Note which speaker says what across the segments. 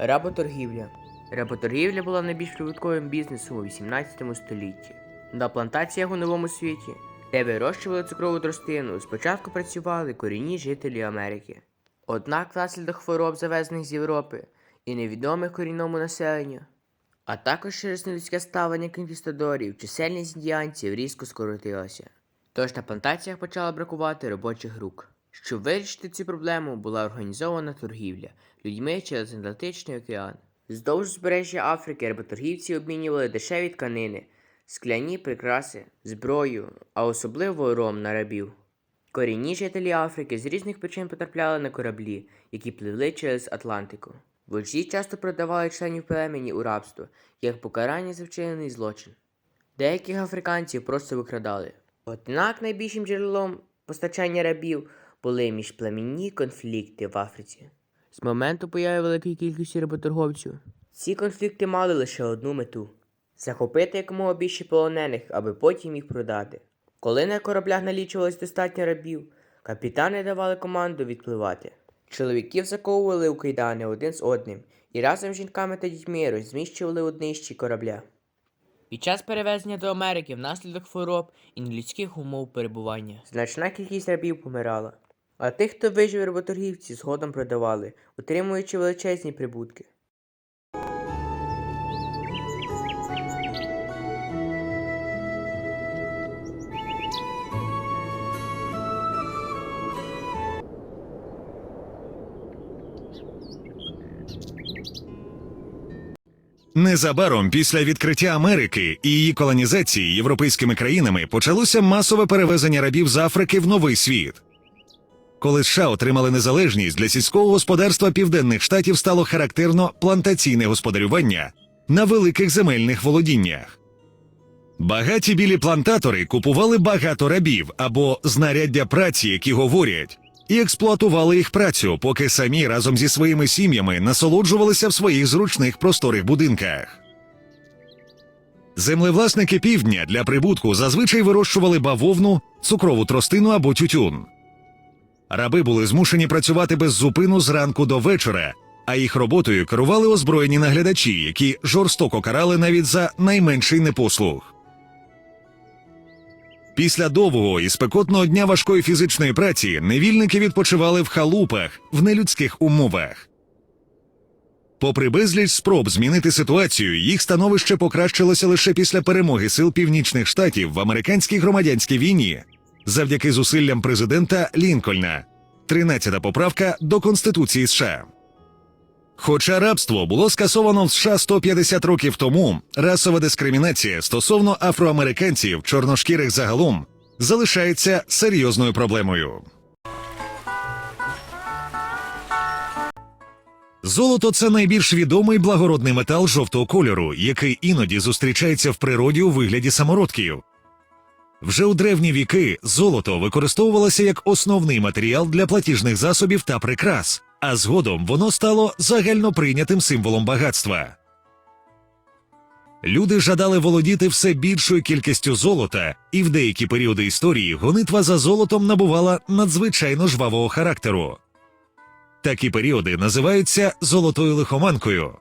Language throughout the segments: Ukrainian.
Speaker 1: Работоргівля. Работоргівля була найбільш прибутковим бізнесом у 18 столітті. На плантаціях у новому світі, де вирощували цукрову тростину, спочатку працювали корінні жителі Америки. Однак внаслідок хвороб, завезених з Європи і невідомих корінному населенню, а також через нелюдське ставлення конкістадорів, чисельність індіанців різко скоротилася. Тож на плантаціях почало бракувати робочих рук. Щоб вирішити цю проблему, була організована торгівля людьми через Атлантичний океан. Вздовж узбережжя Африки работоргівці обмінювали дешеві тканини, скляні прикраси, зброю, а особливо ром на рабів. Корінні жителі Африки з різних причин потрапляли на кораблі, які пливли через Атлантику. Вожді часто продавали членів племені у рабство, як покарання за вчинений злочин. Деяких африканців просто викрадали. Однак найбільшим джерелом постачання рабів були міжплемінні конфлікти в Африці. З моменту появи великої кількості работорговців ці конфлікти мали лише одну мету захопити якомога більше полонених, аби потім їх продати. Коли на кораблях налічувалось достатньо рабів, капітани давали команду відпливати. Чоловіків заковували у кайдани один з одним і разом з жінками та дітьми розміщували у днищі корабля. Під час перевезення до Америки внаслідок хвороб і нелюдських умов перебування значна кількість рабів помирала. А тих, хто вижив работоргівці, згодом продавали, отримуючи величезні прибутки.
Speaker 2: Незабаром після відкриття Америки і її колонізації європейськими країнами почалося масове перевезення рабів з Африки в новий світ. Коли США отримали незалежність для сільського господарства південних штатів стало характерно плантаційне господарювання на великих земельних володіннях. Багаті білі плантатори купували багато рабів або знаряддя праці, які говорять, і експлуатували їх працю, поки самі разом зі своїми сім'ями насолоджувалися в своїх зручних просторих будинках. Землевласники півдня для прибутку зазвичай вирощували бавовну, цукрову тростину або тютюн. Раби були змушені працювати без зупину зранку до вечора, а їх роботою керували озброєні наглядачі, які жорстоко карали навіть за найменший непослух. Після довгого і спекотного дня важкої фізичної праці невільники відпочивали в халупах в нелюдських умовах. Попри безліч спроб змінити ситуацію, їх становище покращилося лише після перемоги сил північних штатів в американській громадянській війні завдяки зусиллям президента Лінкольна. 13-та поправка до Конституції США. Хоча рабство було скасовано в США 150 років тому, расова дискримінація стосовно афроамериканців, чорношкірих загалом, залишається серйозною проблемою. Золото це найбільш відомий благородний метал жовтого кольору, який іноді зустрічається в природі у вигляді самородків. Вже у древні віки золото використовувалося як основний матеріал для платіжних засобів та прикрас, а згодом воно стало загальноприйнятим символом багатства. Люди жадали володіти все більшою кількістю золота, і в деякі періоди історії гонитва за золотом набувала надзвичайно жвавого характеру. Такі періоди називаються золотою лихоманкою.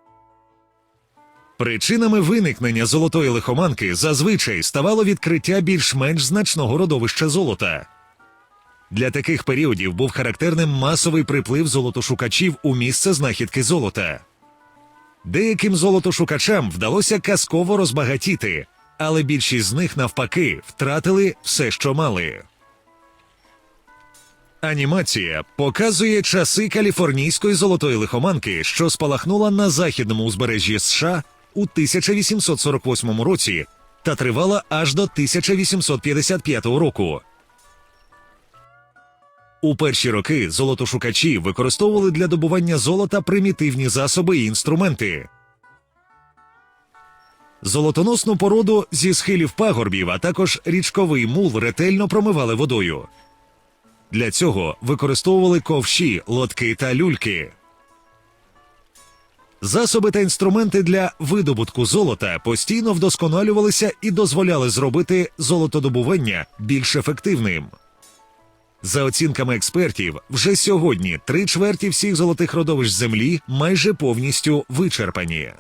Speaker 2: Причинами виникнення золотої лихоманки зазвичай ставало відкриття більш-менш значного родовища золота. Для таких періодів був характерним масовий приплив золотошукачів у місце знахідки золота. Деяким золотошукачам вдалося казково розбагатіти, але більшість з них навпаки втратили все, що мали. Анімація показує часи каліфорнійської золотої лихоманки, що спалахнула на західному узбережжі США у 1848 році та тривала аж до 1855 року. У перші роки золотошукачі використовували для добування золота примітивні засоби і інструменти. Золотоносну породу зі схилів пагорбів, а також річковий мул ретельно промивали водою. Для цього використовували ковші, лотки та люльки. Засоби та інструменти для видобутку золота постійно вдосконалювалися і дозволяли зробити золотодобування більш ефективним. За оцінками експертів, вже сьогодні три чверті всіх золотих родовищ землі майже повністю вичерпані.